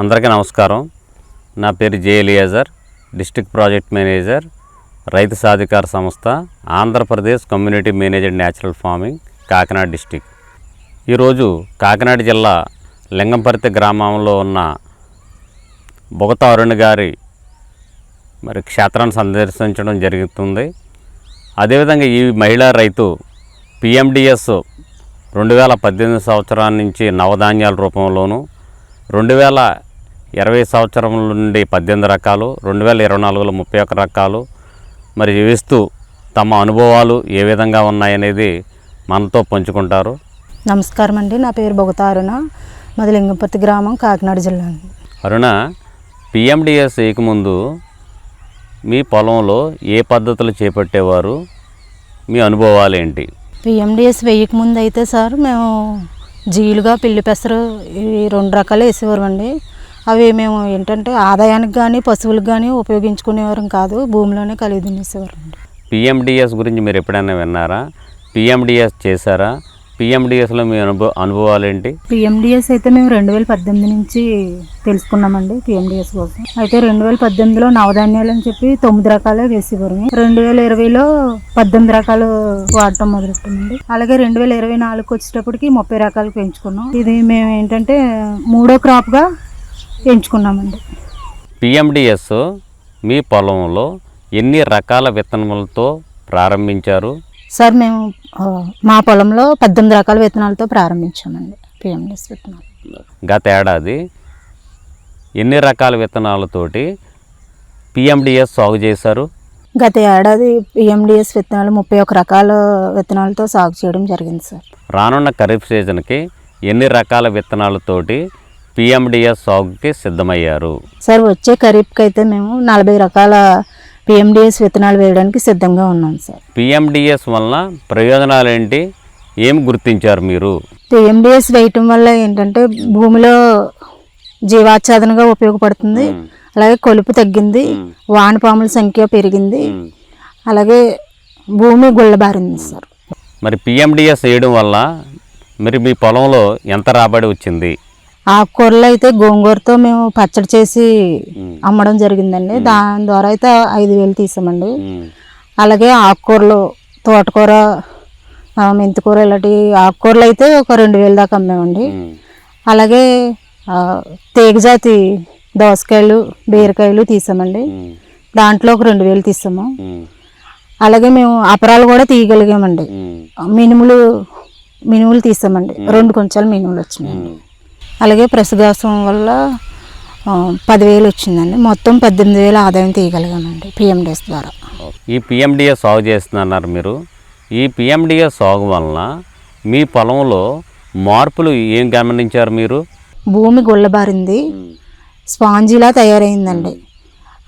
అందరికీ నమస్కారం. నా పేరు J Eliezer project manager Rythu Sadhikara Samstha Andhra Pradesh community manager natural farming Kakinada district ఈరోజు కాకినాడ జిల్లా లింగంపర్తి గ్రామంలో ఉన్న బొగత అరుణ్ గారి మరి క్షేత్రాన్ని సందర్శించడం జరుగుతుంది. అదేవిధంగా ఈ మహిళా రైతు పిఎండిఎస్ రెండు వేల పద్దెనిమిది సంవత్సరాల నుంచి నవధాన్యాల రూపంలోనూ రెండు వేల ఇరవై సంవత్సరం నుండి పద్దెనిమిది రకాలు రెండు వేల ఇరవై నాలుగులో ముప్పై ఒక్క రకాలు. మరి ఇస్తూ తమ అనుభవాలు ఏ విధంగా ఉన్నాయనేది మనతో పంచుకుంటారు. నమస్కారం అండి. నా పేరు బొగతారున మాది లింగంపర్తి గ్రామం కాకినాడ జిల్లా. అరుణ పిఎండిఎస్ వేయకముందు మీ పొలంలో ఏ పద్ధతులు చేపట్టేవారు? మీ అనుభవాలు ఏంటి? పిఎండిఎస్ వెయ్యక ముందు అయితే సార్ మేము జీలుగా పిల్లి పెసరు ఈ రెండు రకాలు వేసేవారు అండి అవి మేము ఏంటంటే ఆదాయానికి కానీ పశువులకు కానీ ఉపయోగించుకునేవారం కాదు భూమిలోనే కలిగి తినేసేవారు అండి పిఎండిఎస్ గురించి మీరు ఎప్పుడైనా విన్నారా? పిఎండిఎస్ చేశారా? పిఎండిఎస్లో మీ అనుభవ అనుభవాలు ఏంటి పిఎండిఎస్ అయితే మేము రెండు వేల పద్దెనిమిది నుంచి తెలుసుకున్నామండి పిఎండిఎస్ కోసం. అయితే రెండు వేల పద్దెనిమిదిలో నవధాన్యాలు అని చెప్పి తొమ్మిది రకాలే వేసేవారు. రెండు వేల ఇరవైలో పద్దెనిమిది రకాలు వాడటం మొదలెట్టామండి అలాగే రెండు వేల ఇరవై నాలుగుకి వచ్చేటప్పటికి ముప్పై రకాలు పెంచుకున్నాం. ఇది మేము ఏంటంటే మూడో క్రాప్గా ఎంచుకున్నామండి. పిఎండిఎస్ మీ పొలంలో ఎన్ని రకాల విత్తనములతో ప్రారంభించారు? సార్ మేము మా పొలంలో పద్దెనిమిది రకాల విత్తనాలతో ప్రారంభించామండి పిఎండిఎస్ విత్తనాలు. గత ఏడాది ఎన్ని రకాల విత్తనాలతోటి పిఎండిఎస్ సాగు చేశారు? గత ఏడాది పిఎండిఎస్ విత్తనాలు ముప్పై ఒక రకాల విత్తనాలతో సాగు చేయడం జరిగింది సార్. రానున్న ఖరీఫ్ సీజన్కి ఎన్ని రకాల విత్తనాలతోటి పిఎండిఎస్ సాగుకి సిద్ధమయ్యారు? సార్ వచ్చే ఖరీఫ్కి అయితే మేము నలభై రకాల పిఎండిఎస్ విత్తనాలు వేయడానికి సిద్ధంగా ఉన్నాం సార్ పిఎండిఎస్ వలన ప్రయోజనాలు ఏంటి ఏం గుర్తించారు మీరు? పిఎండిఎస్ వేయటం వల్ల ఏంటంటే భూమిలో జీవాచ్ఛాదనగా ఉపయోగపడుతుంది. అలాగే కొలుపు తగ్గింది. వానపాముల సంఖ్య పెరిగింది. అలాగే భూమి గుల్లబారింది సార్ మరి పిఎండిఎస్ వేయడం వల్ల మరి మీ పొలంలో ఎంత రాబడి వచ్చింది? ఆకుకూరలు అయితే గోంగూరతో మేము పచ్చడి చేసి అమ్మడం జరిగిందండి. దాని ద్వారా అయితే ఐదు వేలు తీసామండి. అలాగే ఆకుకూరలు తోటకూర మెంతికూర ఇలాంటి ఆకుకూరలు అయితే ఒక రెండు వేలు దాకా అమ్మామండి. అలాగే తీగజాతి దోసకాయలు బీరకాయలు తీసామండి. దాంట్లో ఒక రెండు వేలు తీసాము. అలాగే మేము అపరాలు కూడా తీయగలిగామండి. మినుములు మినుములు తీసామండి. రెండు కొంచెం మినుములు వచ్చినాయండి. అలాగే ప్రసగాసం వల్ల పదివేలు వచ్చిందండి. మొత్తం పద్దెనిమిది వేలు ఆదాయం తీయగలిగామండి పిఎండిఎస్ ద్వారా. ఈ పిఎండిఎస్ సాగు చేస్తున్నారు మీరు. ఈ పిఎండిఎస్ సాగు వలన మీ పొలంలో మార్పులు ఏం గమనించారు మీరు? భూమి గుల్లబారింది. స్పాంజీలా తయారైందండి.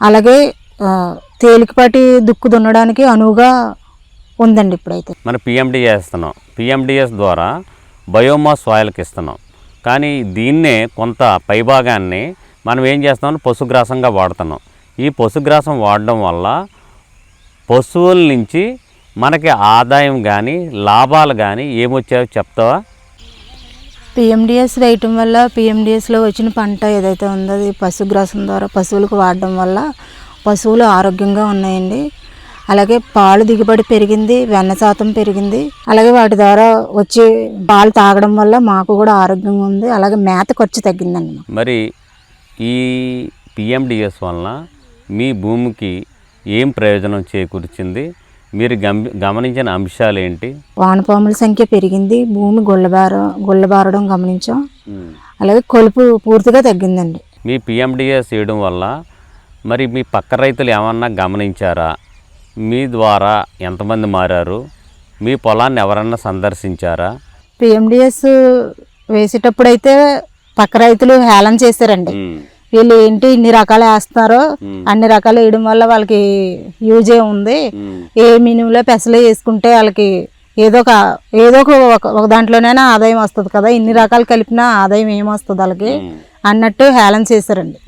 అలాగే తేలికపాటి దుక్కు దున్నడానికి అనువుగా ఉందండి ఇప్పుడైతే. మన పిఎండిఎస్ ఇస్తున్నాం పిఎండిఎస్ ద్వారా బయోమాస్ సాయిల్కి ఇస్తున్నాం. కానీ దీన్నే కొంత పైభాగాన్ని మనం ఏం చేస్తాం పశుగ్రాసంగా వాడుతున్నాం. ఈ పశుగ్రాసం వాడడం వల్ల పశువుల నుంచి మనకి ఆదాయం కానీ లాభాలు కానీ ఏమొచ్చాయో చెప్తావా? పిఎండిఎస్ వేయటం వల్ల పిఎండిఎస్లో వచ్చిన పంట ఏదైతే ఉందో అది పశుగ్రాసం ద్వారా పశువులకు వాడడం వల్ల పశువులు ఆరోగ్యంగా ఉన్నాయండి. అలాగే పాలు దిగుబడి పెరిగింది వెన్న శాతం పెరిగింది. అలాగే వాటి ద్వారా వచ్చి పాలు తాగడం వల్ల మాకు కూడా ఆరోగ్యంగా ఉంది. అలాగే మేత ఖర్చు తగ్గిందండి. మరి ఈ పిఎండిఎస్ వలన మీ భూమికి ఏం ప్రయోజనం చేకూర్చింది? మీరు గమ గమనించిన అంశాలు ఏంటి? వానపాముల సంఖ్య పెరిగింది. భూమి గుల్లబార గుల్లబారడం గమనించాం. అలాగే కొలుపు పూర్తిగా తగ్గిందండి. మీ పిఎండిఎస్ చేయడం వల్ల మరి మీ పక్క రైతులు ఏమన్నా గమనించారా? మీ ద్వారా ఎంతమంది మారారు? మీ పొలాన్ని ఎవరన్నా సందర్శించారా? పిఎండిఎస్ వేసేటప్పుడు అయితే పక్క రైతులు హేళన చేశారండి. వీళ్ళు ఏంటి ఇన్ని రకాలు వేస్తున్నారో అన్ని రకాలు వేయడం వల్ల వాళ్ళకి యూజే ఉంది. ఏ మినిమంలో పెసలు వేసుకుంటే వాళ్ళకి ఏదో ఒక ఏదో ఒక ఒక- ఒక దాంట్లోనైనా ఆదాయం వస్తుంది కదా. ఇన్ని రకాలు కలిపినా ఆదాయం ఏమొస్తుంది వాళ్ళకి అన్నట్టు హేళన చేశారండి.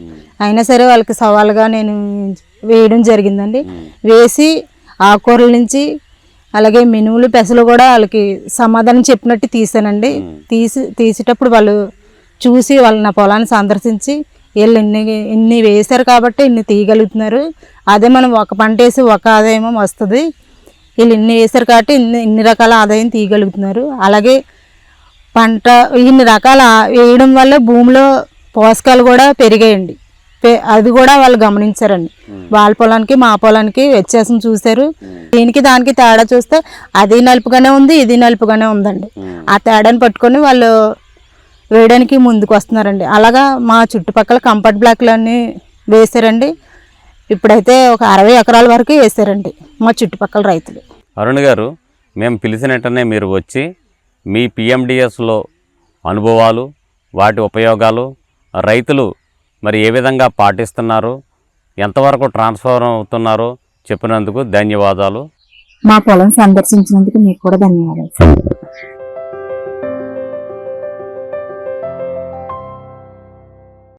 అయినా సరే వాళ్ళకి సవాలుగా నేను వేయడం జరిగిందండి. వేసి ఆకుకూరల నుంచి అలాగే మినుములు పెసలు కూడా వాళ్ళకి సమాధానం చెప్పినట్టు తీసానండి. తీసి తీసేటప్పుడు వాళ్ళు చూసి వాళ్ళు నా పొలాన్ని సందర్శించి వీళ్ళు ఇన్ని ఇన్ని వేశారు కాబట్టి ఇన్ని తీయగలుగుతున్నారు. అదే మనం ఒక పంట వేసి ఒక ఆదాయం వస్తుంది. వీళ్ళు ఇన్ని వేశారు కాబట్టి ఇన్ని ఇన్ని రకాల ఆదాయం తీయగలుగుతున్నారు. అలాగే పంట ఇన్ని రకాల వేయడం వల్ల భూమిలో పోషకాలు కూడా పెరిగాయండి. అది కూడా వాళ్ళు గమనించారండి. వాళ్ళ పొలానికి మా పొలానికి వ్యత్యాసం చూశారు. దీనికి దానికి తేడా చూస్తే అది నలుపుగానే ఉంది ఇది నలుపుగానే ఉందండి. ఆ తేడాని పట్టుకొని వాళ్ళు వేయడానికి ముందుకు వస్తున్నారండి. అలాగా మా చుట్టుపక్కల కంఫర్ట్ బ్లాక్లు అన్నీ వేశారండి. ఇప్పుడైతే ఒక అరవై ఎకరాల వరకు వేశారండి మా చుట్టుపక్కల రైతులు. అరుణ్ గారు మేము పిలిచిన వెంటనే మీరు వచ్చి మీ పిఎండిఎస్లో అనుభవాలు వాటి ఉపయోగాలు రైతులు మరి ఏ విధంగా పాటిస్తున్నారు? ఎంతవరకు ట్రాన్స్ఫర్ అవుతున్నారో? చెప్పినందుకు ధన్యవాదాలు. మా పొలం సందర్శించినందుకు మీకు కూడా ధన్యవాదాలు.